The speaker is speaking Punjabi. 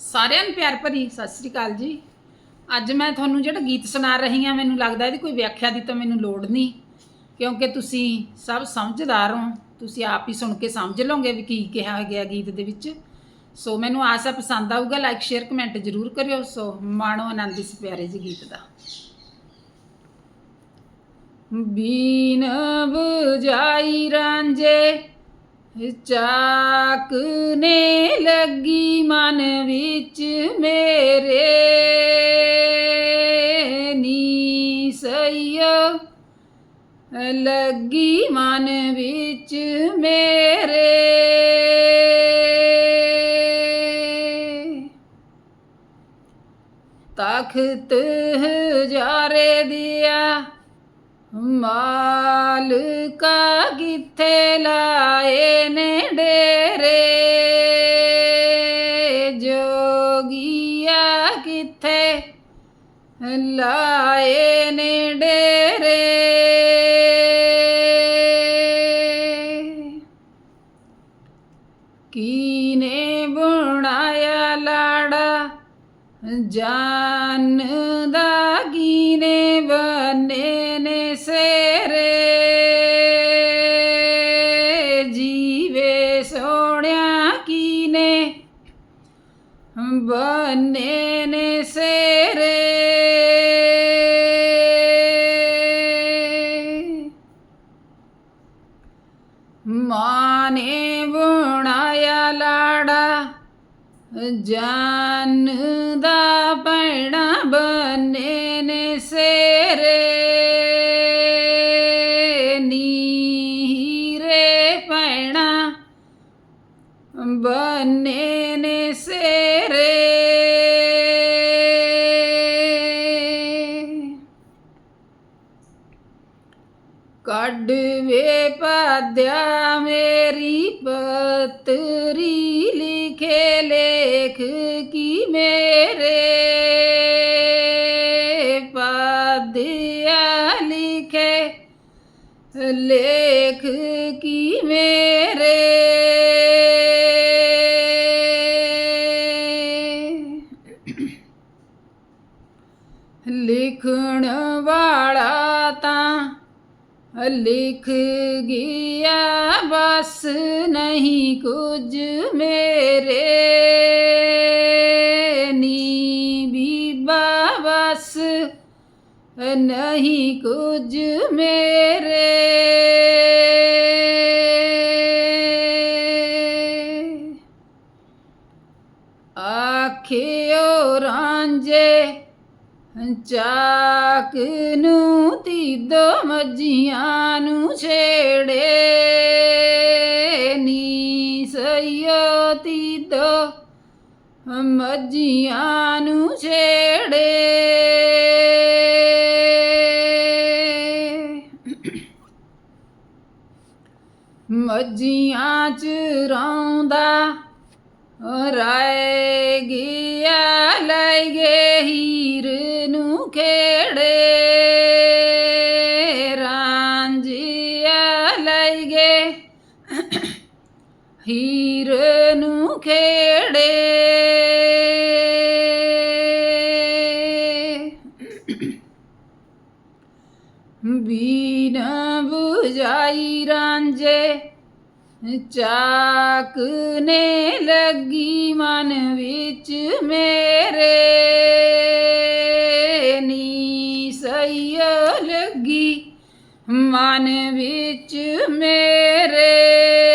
ਸਾਰਿਆਂ ਨੂੰ ਪਿਆਰ ਭਰੀ ਸਤਿ ਸ੍ਰੀ ਅਕਾਲ ਜੀ। ਅੱਜ ਮੈਂ ਤੁਹਾਨੂੰ ਜਿਹੜਾ ਗੀਤ ਸੁਣਾ ਰਹੀ ਹਾਂ, ਮੈਨੂੰ ਲੱਗਦਾ ਇਹਦੀ ਕੋਈ ਵਿਆਖਿਆ ਦੀ ਤਾਂ ਮੈਨੂੰ ਲੋੜ ਨਹੀਂ, ਕਿਉਂਕਿ ਤੁਸੀਂ ਸਭ ਸਮਝਦਾਰ ਹੋ। ਤੁਸੀਂ ਆਪ ਹੀ ਸੁਣ ਕੇ ਸਮਝ ਲਓਗੇ ਵੀ ਕੀ ਕਿਹਾ ਗਿਆ ਗੀਤ ਦੇ ਵਿੱਚ। ਸੋ ਮੈਨੂੰ ਆਸ ਹੈ ਪਸੰਦ ਆਊਗਾ ਲਾਈਕ ਸ਼ੇਅਰ ਕਮੈਂਟ ਜ਼ਰੂਰ ਕਰਿਓ। ਸੋ ਮਾਣੋ ਆਨੰਦ ਇਸ ਪਿਆਰੇ ਜੀ ਗੀਤ ਦਾ। ਬੀਨ ਬੁਝਾਈ ਰਾਂਝੇ ਚਾਕ ਨੇ ਲੱਗੀ ਮਨ ਵਿੱਚ ਮੇਰੇ। ਨੀ ਸਈਓ ਲੱਗੀ ਮਨ ਵਿੱਚ ਮੇਰੇ। ਤਖਤ ਹਜ਼ਾਰੇ ਦਿਆ ਮਾਲਕਾ ਕਿੱਥੇ ਲਾਏ ਨੇ ਡੇਰੇ? ਜੋਗੀਆ ਕਿੱਥੇ ਲਾਏ ਨੇ ਡੇਰੇ? ਕੀਨੇ ਬਣਾਇਆ ਲਾੜਾ? ਜਾਨ ਦਾ ਕੀਨੇ ਬਨੇ? ਬਨੇ ਨੇ ਸੇਰੇ। ਮਾਨੇ ਬਣਾਇਆ ਲਾੜਾ ਜਾਨ ਦਾ ਪੈਣਾ ਬਨੇ ਨੇ ਸੇਰੇ। ਨੀਰੇ ਪੈਣਾ ਕੱਢ ਵੇ ਪਦਿਆ ਮੇਰੀ ਪਤਰੀ ਲਿਖੇ ਲੇਖ ਕੀ ਮੇਰੇ ਪਦਿਆ ਲਿਖੇ ਲੇਖ ਕੀ ਮੇਰੇ? ਲਿਖਣ ਵਾਲਾ ਤਾਂ ਲਿਖ ਗਿਆ ਬਸ ਨਹੀਂ ਕੁਝ ਮੇਰੇ। ਨੀ ਬੀਬਾ ਬਸ ਨਹੀਂ ਕੁਝ ਮੇਰੇ। ਆਖਿਓ ਰਾਂਝੇ ਚਾਕ ਨੂੰ ਤੀਦੋ ਮੱਝੀਆਂ ਨੂੰ ਛੇੜੇ। ਨੀ ਸਈਓ ਤੀਦੋ ਮੱਝੀਆਂ ਨੂੰ ਛੇੜੇ। ਮੱਝੀਆਂ ਚਰਾਉਂਦਾ ਰਾਏ ਗਿਆ, ਲੈ ਗੇ ਹੀਰ ਨੂੰ ਖੇੜੇ ਰਾਂਝਿਆ ਲੈ ਗੇ ਹੀਰ ਨੂੰ ਖੇੜੇ। ਬੀਨ ਬੁਝਾਈ ਰਾਂਝੇ ਚਾਕ ਨੇ ਲੱਗੀ ਮਨ ਵਿੱਚ ਮੇਰੇ। ਮਨ ਵਿੱਚ ਮੇਰੇ